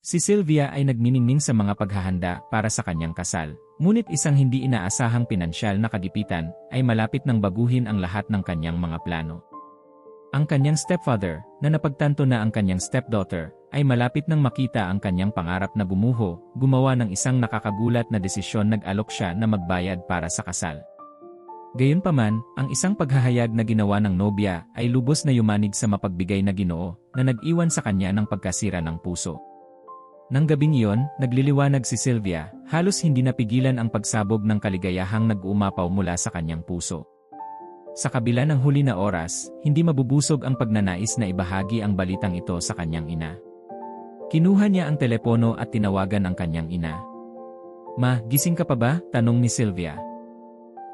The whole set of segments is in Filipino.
Si Sylvia ay nagniningning sa mga paghahanda para sa kanyang kasal, ngunit isang hindi inaasahang pinansyal na kagipitan ay malapit ng baguhin ang lahat ng kanyang mga plano. Ang kanyang stepfather, na napagtanto na ang kanyang stepdaughter, ay malapit nang makita ang kanyang pangarap na gumuho, gumawa ng isang nakakagulat na desisyon nag-alok siya na magbayad para sa kasal. Gayunpaman, ang isang paghahayag na ginawa ng nobya ay lubos na yumanig sa mapagbigay na ginoo na nag-iwan sa kanya ng pagkasira ng puso. Nang gabing iyon, nagliliwanag si Sylvia, halos hindi napigilan ang pagsabog ng kaligayahang nag-uumapaw mula sa kanyang puso. Sa kabila ng huli na oras, hindi mabubusog ang pagnanais na ibahagi ang balitang ito sa kanyang ina. Kinuha niya ang telepono at tinawagan ang kanyang ina. Ma, gising ka pa ba? Tanong ni Sylvia.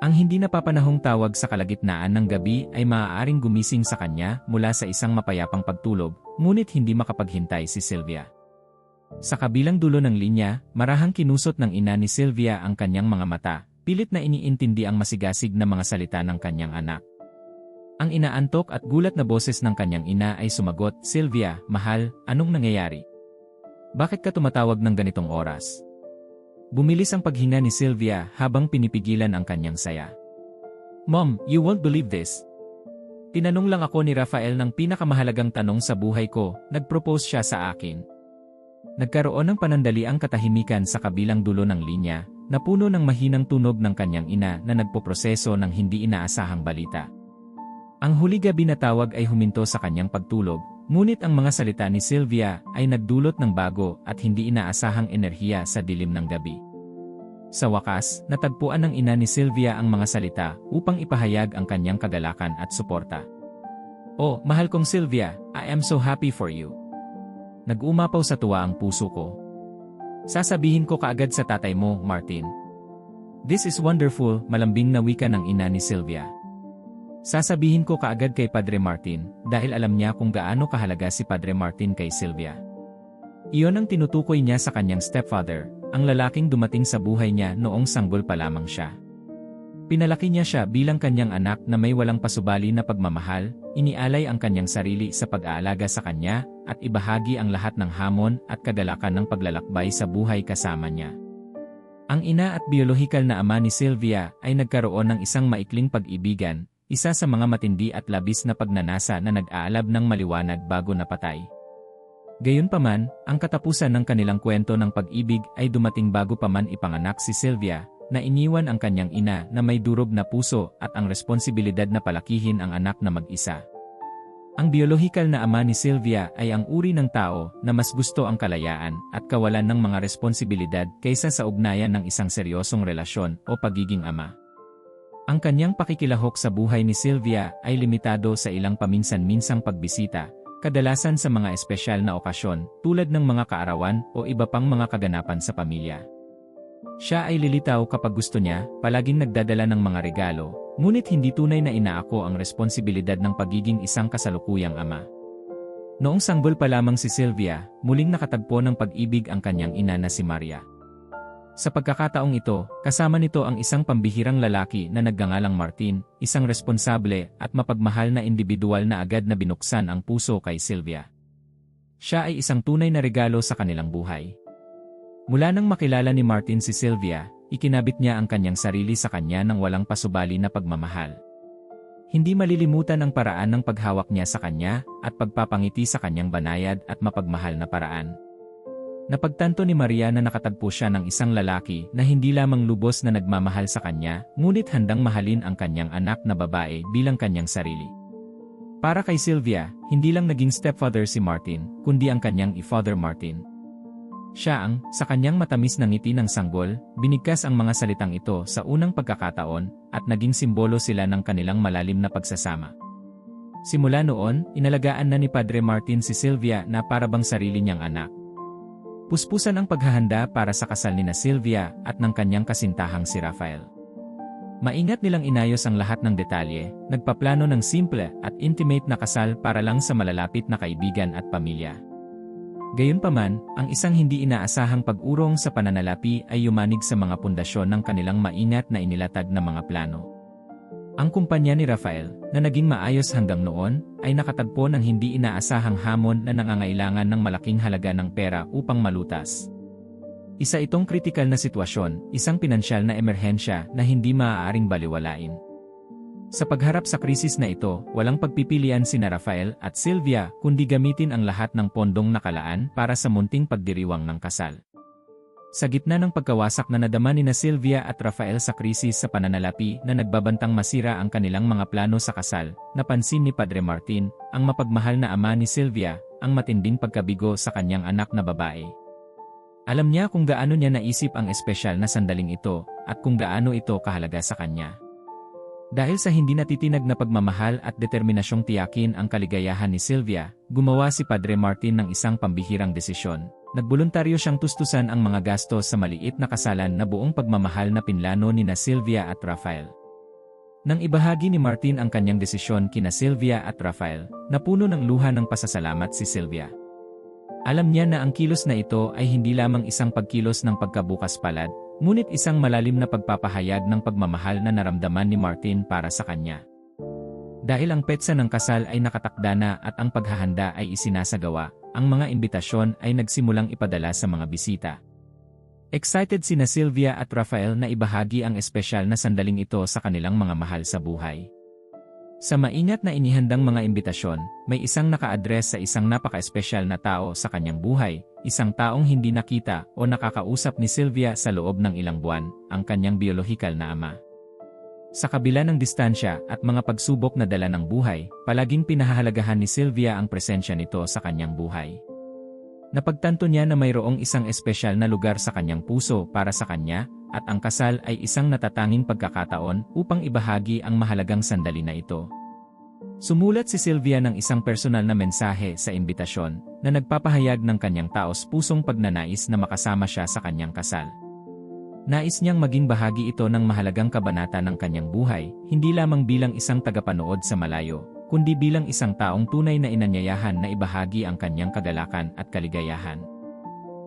Ang hindi napapanahong tawag sa kalagitnaan ng gabi ay maaaring gumising sa kanya mula sa isang mapayapang pagtulog, ngunit hindi makapaghintay si Sylvia. Sa kabilang dulo ng linya, marahang kinusot ng ina ni Sylvia ang kanyang mga mata, pilit na iniintindi ang masigasig na mga salita ng kanyang anak. Ang inaantok at gulat na boses ng kanyang ina ay sumagot, Sylvia, mahal, anong nangyayari? Bakit ka tumatawag ng ganitong oras? Bumilis ang paghinga ni Sylvia habang pinipigilan ang kanyang saya. Mom, you won't believe this. Tinanong lang ako ni Rafael ng pinakamahalagang tanong sa buhay ko, nag-propose siya sa akin. Nagkaroon ng panandaliang katahimikan sa kabilang dulo ng linya, na puno ng mahinang tunog ng kanyang ina na nagpoproseso ng hindi inaasahang balita. Ang huli gabi na tawag ay huminto sa kanyang pagtulog, ngunit ang mga salita ni Sylvia ay nagdulot ng bago at hindi inaasahang enerhiya sa dilim ng gabi. Sa wakas, natagpuan ng ina ni Sylvia ang mga salita upang ipahayag ang kanyang kagalakan at suporta. Oh, mahal kong Sylvia, I am so happy for you. Nag-umapaw sa tuwa ang puso ko. Sasabihin ko kaagad sa tatay mo, Martin. This is wonderful, malambing na wika ng ina ni Sylvia. Sasabihin ko kaagad kay Padre Martin dahil alam niya kung gaano kahalaga si Padre Martin kay Sylvia. Iyon ang tinutukoy niya sa kanyang stepfather, ang lalaking dumating sa buhay niya noong sanggol pa lamang siya. Pinalaki niya siya bilang kanyang anak na may walang pasubali na pagmamahal, inialay ang kanyang sarili sa pag-aalaga sa kanya, at ibahagi ang lahat ng hamon at kagalakan ng paglalakbay sa buhay kasama niya. Ang ina at biolohikal na ama ni Sylvia ay nagkaroon ng isang maikling pag-ibigan, isa sa mga matindi at labis na pagnanasa na nag-aalab ng maliwanag bago napatay. Gayunpaman, ang katapusan ng kanilang kwento ng pag-ibig ay dumating bago pa man ipanganak si Sylvia, na iniwan ang kanyang ina na may durog na puso at ang responsibilidad na palakihin ang anak na mag-isa. Ang biolohikal na ama ni Sylvia ay ang uri ng tao na mas gusto ang kalayaan at kawalan ng mga responsibilidad kaysa sa ugnayan ng isang seryosong relasyon o pagiging ama. Ang kanyang pakikilahok sa buhay ni Sylvia ay limitado sa ilang paminsan-minsang pagbisita, kadalasan sa mga espesyal na okasyon tulad ng mga kaarawan o iba pang mga kaganapan sa pamilya. Siya ay lilitaw kapag gusto niya, palaging nagdadala ng mga regalo, ngunit hindi tunay na inaako ang responsibilidad ng pagiging isang kasalukuyang ama. Noong sanggol pa lamang si Sylvia, muling nakatagpo ng pag-ibig ang kanyang ina na si Maria. Sa pagkakataong ito, kasama nito ang isang pambihirang lalaki na naggangalang Martin, isang responsable at mapagmahal na individual na agad na binuksan ang puso kay Sylvia. Siya ay isang tunay na regalo sa kanilang buhay. Mula nang makilala ni Martin si Sylvia, ikinabit niya ang kanyang sarili sa kanya ng walang pasubali na pagmamahal. Hindi malilimutan ang paraan ng paghawak niya sa kanya at pagpapangiti sa kanyang banayad at mapagmahal na paraan. Napagtanto ni Maria na nakatagpo siya ng isang lalaki na hindi lamang lubos na nagmamahal sa kanya, ngunit handang mahalin ang kanyang anak na babae bilang kanyang sarili. Para kay Sylvia, hindi lang naging stepfather si Martin, kundi ang kanyang i-father Martin. Siya ang, sa kanyang matamis na ngiti ng sanggol, binigkas ang mga salitang ito sa unang pagkakataon at naging simbolo sila ng kanilang malalim na pagsasama. Simula noon, inalagaan na ni Padre Martin si Sylvia na parabang sarili niyang anak. Puspusan ang paghahanda para sa kasal ni na Sylvia at ng kanyang kasintahang si Rafael. Maingat nilang inayos ang lahat ng detalye, nagpaplano ng simple at intimate na kasal para lang sa malalapit na kaibigan at pamilya. Gayunpaman, ang isang hindi inaasahang pag-urong sa pananalapi ay yumanig sa mga pundasyon ng kanilang maingat na inilatag na mga plano. Ang kumpanya ni Rafael, na naging maayos hanggang noon, ay nakatagpo ng hindi inaasahang hamon na nangangailangan ng malaking halaga ng pera upang malutas. Isa itong kritikal na sitwasyon, isang pinansyal na emerhensya na hindi maaaring baliwalain. Sa pagharap sa krisis na ito, walang pagpipilian sina Rafael at Sylvia kundi gamitin ang lahat ng pondong nakalaan para sa munting pagdiriwang ng kasal. Sa gitna ng pagkawasak na nadama ni na Sylvia at Rafael sa krisis sa pananalapi na nagbabantang masira ang kanilang mga plano sa kasal, napansin ni Padre Martin, ang mapagmahal na ama ni Sylvia, ang matinding pagkabigo sa kanyang anak na babae. Alam niya kung gaano niya naisip ang espesyal na sandaling ito, at kung gaano ito kahalaga sa kanya. Dahil sa hindi natitinag na pagmamahal at determinasyong tiyakin ang kaligayahan ni Sylvia, gumawa si Padre Martin ng isang pambihirang desisyon. Nagboluntaryo siyang tustusan ang mga gastos sa maliit na kasalan na buong pagmamahal na pinlano ni na Sylvia at Rafael. Nang ibahagi ni Martin ang kanyang desisyon kina Sylvia at Rafael, napuno ng luha ng pasasalamat si Sylvia. Alam niya na ang kilos na ito ay hindi lamang isang pagkilos ng pagkabukas palad, ngunit isang malalim na pagpapahayag ng pagmamahal na naramdaman ni Martin para sa kanya. Dahil ang petsa ng kasal ay nakatakda na at ang paghahanda ay isinasagawa, ang mga imbitasyon ay nagsimulang ipadala sa mga bisita. Excited sina Sylvia at Rafael na ibahagi ang espesyal na sandaling ito sa kanilang mga mahal sa buhay. Sa maingat na inihandang mga imbitasyon, may isang naka-address sa isang napaka-espesyal na tao sa kanyang buhay, isang taong hindi nakita o nakakausap ni Sylvia sa loob ng ilang buwan, ang kanyang biolohikal na ama. Sa kabila ng distansya at mga pagsubok na dala ng buhay, palaging pinahahalagahan ni Sylvia ang presensya nito sa kanyang buhay. Napagtanto niya na mayroong isang espesyal na lugar sa kanyang puso para sa kanya, at ang kasal ay isang natatanging pagkakataon upang ibahagi ang mahalagang sandali na ito. Sumulat si Sylvia ng isang personal na mensahe sa imbitasyon na nagpapahayag ng kanyang taos pusong pagnanais na makasama siya sa kanyang kasal. Nais niyang maging bahagi ito ng mahalagang kabanata ng kanyang buhay, hindi lamang bilang isang tagapanood sa malayo, kundi bilang isang taong tunay na inanyayahan na ibahagi ang kanyang kagalakan at kaligayahan.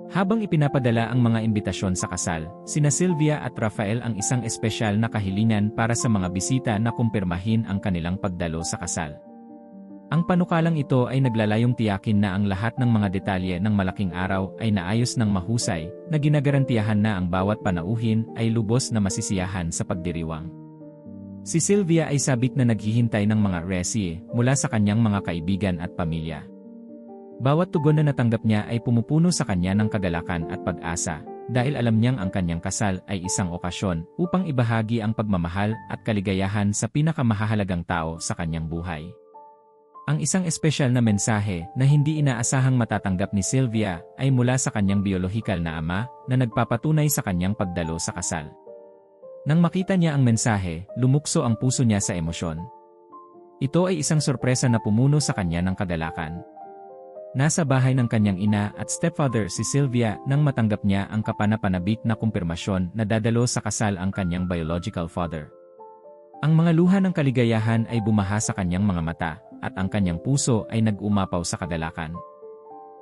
Habang ipinapadala ang mga imbitasyon sa kasal, sina Sylvia at Rafael ang isang espesyal na kahilingan para sa mga bisita na kumpirmahin ang kanilang pagdalo sa kasal. Ang panukalang ito ay naglalayong tiyakin na ang lahat ng mga detalye ng malaking araw ay naayos ng mahusay, na ginagarantiyahan na ang bawat panauhin ay lubos na masisiyahan sa pagdiriwang. Si Sylvia ay sabik na naghihintay ng mga resi mula sa kanyang mga kaibigan at pamilya. Bawat tugon na natanggap niya ay pumupuno sa kanya ng kagalakan at pag-asa, dahil alam niyang ang kanyang kasal ay isang okasyon upang ibahagi ang pagmamahal at kaligayahan sa pinakamahalagang tao sa kanyang buhay. Ang isang espesyal na mensahe na hindi inaasahang matatanggap ni Sylvia ay mula sa kanyang biolohikal na ama na nagpapatunay sa kanyang pagdalo sa kasal. Nang makita niya ang mensahe, lumukso ang puso niya sa emosyon. Ito ay isang sorpresa na pumuno sa kanya ng kagalakan. Nasa bahay ng kanyang ina at stepfather si Sylvia nang matanggap niya ang kapanapanabik na kumpirmasyon na dadalo sa kasal ang kanyang biological father. Ang mga luha ng kaligayahan ay bumaha sa kanyang mga mata, at ang kanyang puso ay nag-umapaw sa kagalakan.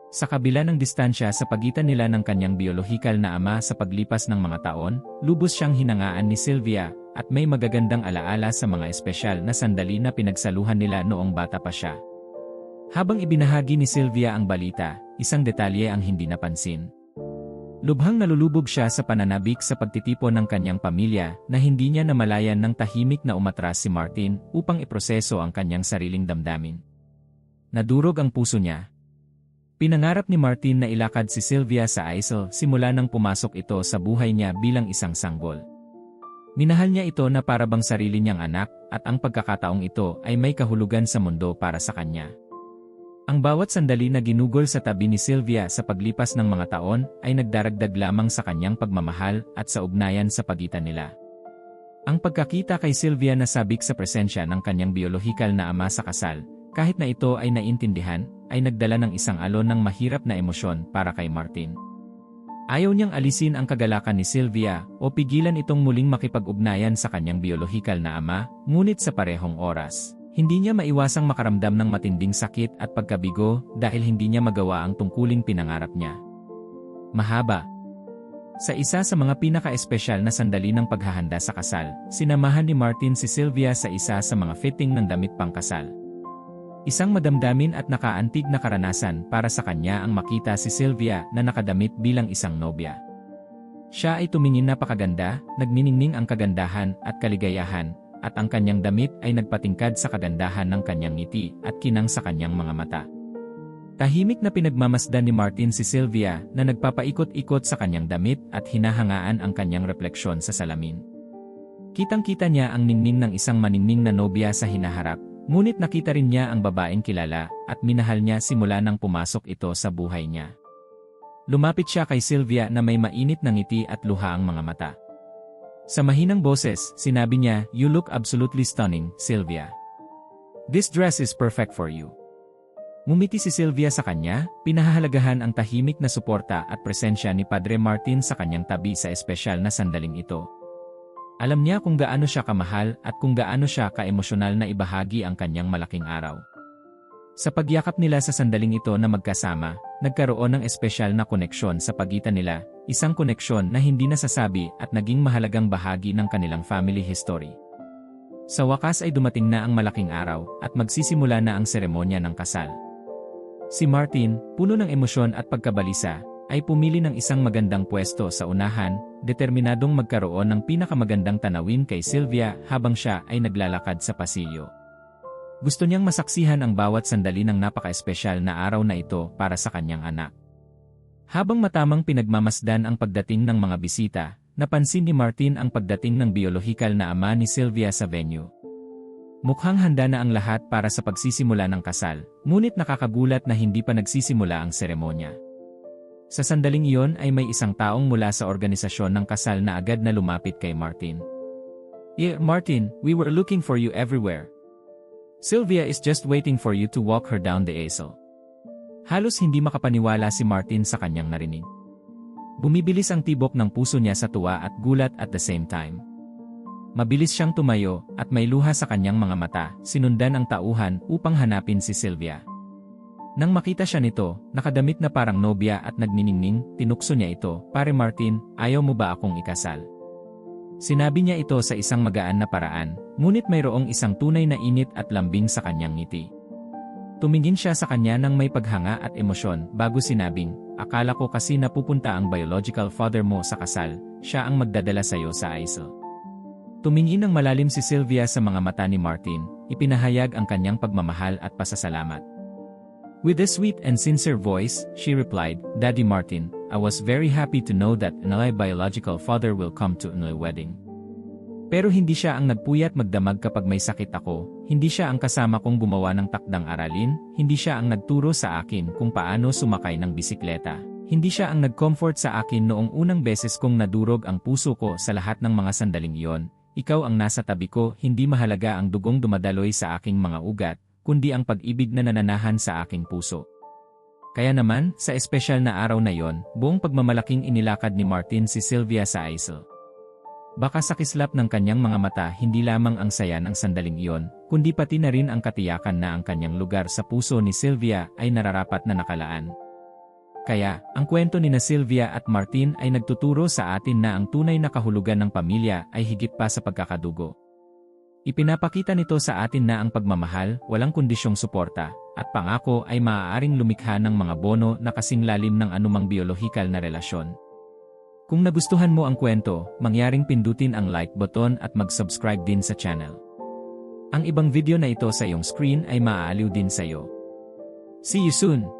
Sa kabila ng distansya sa pagitan nila ng kanyang biolohikal na ama sa paglipas ng mga taon, lubos siyang hinangaan ni Sylvia at may magagandang alaala sa mga espesyal na sandali na pinagsaluhan nila noong bata pa siya. Habang ibinahagi ni Sylvia ang balita, isang detalye ang hindi napansin. Lubhang nalulubog siya sa pananabik sa pagtitipon ng kanyang pamilya na hindi niya namalayan ng tahimik na umatras si Martin upang iproseso ang kanyang sariling damdamin. Nadurog ang puso niya. Pinangarap ni Martin na ilakad si Sylvia sa ISIL simula nang pumasok ito sa buhay niya bilang isang sanggol. Minahal niya ito na parabang sarili niyang anak at ang pagkakataong ito ay may kahulugan sa mundo para sa kanya. Ang bawat sandali na ginugol sa tabi ni Sylvia sa paglipas ng mga taon ay nagdaragdag lamang sa kanyang pagmamahal at sa ugnayan sa pagitan nila. Ang pagkakita kay Sylvia na sabik sa presensya ng kanyang biolohikal na ama sa kasal, kahit na ito ay naintindihan, ay nagdala ng isang alon ng mahirap na emosyon para kay Martin. Ayaw niyang alisin ang kagalakan ni Sylvia o pigilan itong muling makipag-ugnayan sa kanyang biolohikal na ama, ngunit sa parehong oras. Hindi niya maiwasang makaramdam ng matinding sakit at pagkabigo dahil hindi niya magawa ang tungkuling pinangarap niya. Mahaba. Sa isa sa mga pinaka-espesyal na sandali ng paghahanda sa kasal, sinamahan ni Martin si Sylvia sa isa sa mga fitting ng damit pangkasal. Isang madamdamin at nakaantig na karanasan para sa kanya ang makita si Sylvia na nakadamit bilang isang nobya. Siya ay tumingin napakaganda, nagniningning ang kagandahan at kaligayahan, at ang kanyang damit ay nagpatingkad sa kagandahan ng kanyang ngiti at kinang sa kanyang mga mata. Tahimik na pinagmamasdan ni Martin si Sylvia na nagpapaikot-ikot sa kanyang damit at hinahangaan ang kanyang refleksyon sa salamin. Kitang-kita niya ang ningning ng isang maningning na nobya sa hinaharap, ngunit nakita rin niya ang babaeng kilala at minahal niya simula nang pumasok ito sa buhay niya. Lumapit siya kay Sylvia na may mainit na ngiti at luha ang mga mata. Sa mahinang boses, sinabi niya, You look absolutely stunning, Sylvia. This dress is perfect for you. Ngumiti si Sylvia sa kanya, pinahahalagahan ang tahimik na suporta at presensya ni Padre Martin sa kanyang tabi sa espesyal na sandaling ito. Alam niya kung gaano siya kamahal at kung gaano siya kaemosyonal na ibahagi ang kanyang malaking araw. Sa pagyakap nila sa sandaling ito na magkasama, nagkaroon ng espesyal na koneksyon sa pagitan nila, isang koneksyon na hindi nasasabi at naging mahalagang bahagi ng kanilang family history. Sa wakas ay dumating na ang malaking araw at magsisimula na ang seremonya ng kasal. Si Martin, puno ng emosyon at pagkabalisa, ay pumili ng isang magandang pwesto sa unahan, determinadong magkaroon ng pinakamagandang tanawin kay Sylvia habang siya ay naglalakad sa pasilyo. Gusto niyang masaksihan ang bawat sandali ng napaka-espesyal na araw na ito para sa kanyang anak. Habang matamang pinagmamasdan ang pagdating ng mga bisita, napansin ni Martin ang pagdating ng biolohikal na ama ni Sylvia sa venue. Mukhang handa na ang lahat para sa pagsisimula ng kasal, ngunit nakakagulat na hindi pa nagsisimula ang seremonya. Sa sandaling iyon ay may isang taong mula sa organisasyon ng kasal na agad na lumapit kay Martin. Yeah, Martin, we were looking for you everywhere. Sylvia is just waiting for you to walk her down the aisle. Halos hindi makapaniwala si Martin sa kanyang narinig. Bumibilis ang tibok ng puso niya sa tuwa at gulat at the same time. Mabilis siyang tumayo at may luha sa kanyang mga mata, sinundan ang tauhan upang hanapin si Sylvia. Nang makita siya nito, nakadamit na parang nobya at nagniningning, tinukso niya ito, Pare Martin, ayaw mo ba akong ikasal? Sinabi niya ito sa isang magaan na paraan, ngunit mayroong isang tunay na init at lambing sa kanyang ngiti. Tumingin siya sa kanya ng may paghanga at emosyon bago sinabing, akala ko kasi napupunta ang biological father mo sa kasal, siya ang magdadala sa iyo sa aisle. Tumingin ng malalim si Sylvia sa mga mata ni Martin, ipinahayag ang kanyang pagmamahal at pasasalamat. With a sweet and sincere voice, she replied, Daddy Martin, I was very happy to know that my biological father will come to my wedding. Pero hindi siya ang nagpuyat magdamag kapag may sakit ako, hindi siya ang kasama kong gumawa ng takdang aralin, hindi siya ang nagturo sa akin kung paano sumakay ng bisikleta. Hindi siya ang nag-comfort sa akin noong unang beses kong nadurog ang puso ko sa lahat ng mga sandaling iyon, ikaw ang nasa tabi ko, hindi mahalaga ang dugong dumadaloy sa aking mga ugat, kundi ang pag-ibig na nananahan sa aking puso. Kaya naman, sa espesyal na araw na yon, buong pagmamalaking inilakad ni Martin si Sylvia sa aisle. Baka sa kislap ng kanyang mga mata hindi lamang ang saya ng sandaling iyon, kundi pati na rin ang katiyakan na ang kanyang lugar sa puso ni Sylvia ay nararapat na nakalaan. Kaya, ang kwento ni na Sylvia at Martin ay nagtuturo sa atin na ang tunay na kahulugan ng pamilya ay higit pa sa pagkakadugo. Ipinapakita nito sa atin na ang pagmamahal, walang kondisyong suporta, at pangako ay maaaring lumikha ng mga bono na kasing lalim ng anumang biolohikal na relasyon. Kung nagustuhan mo ang kwento, mangyaring pindutin ang like button at mag-subscribe din sa channel. Ang ibang video na ito sa iyong screen ay maaaliw din sa iyo. See you soon!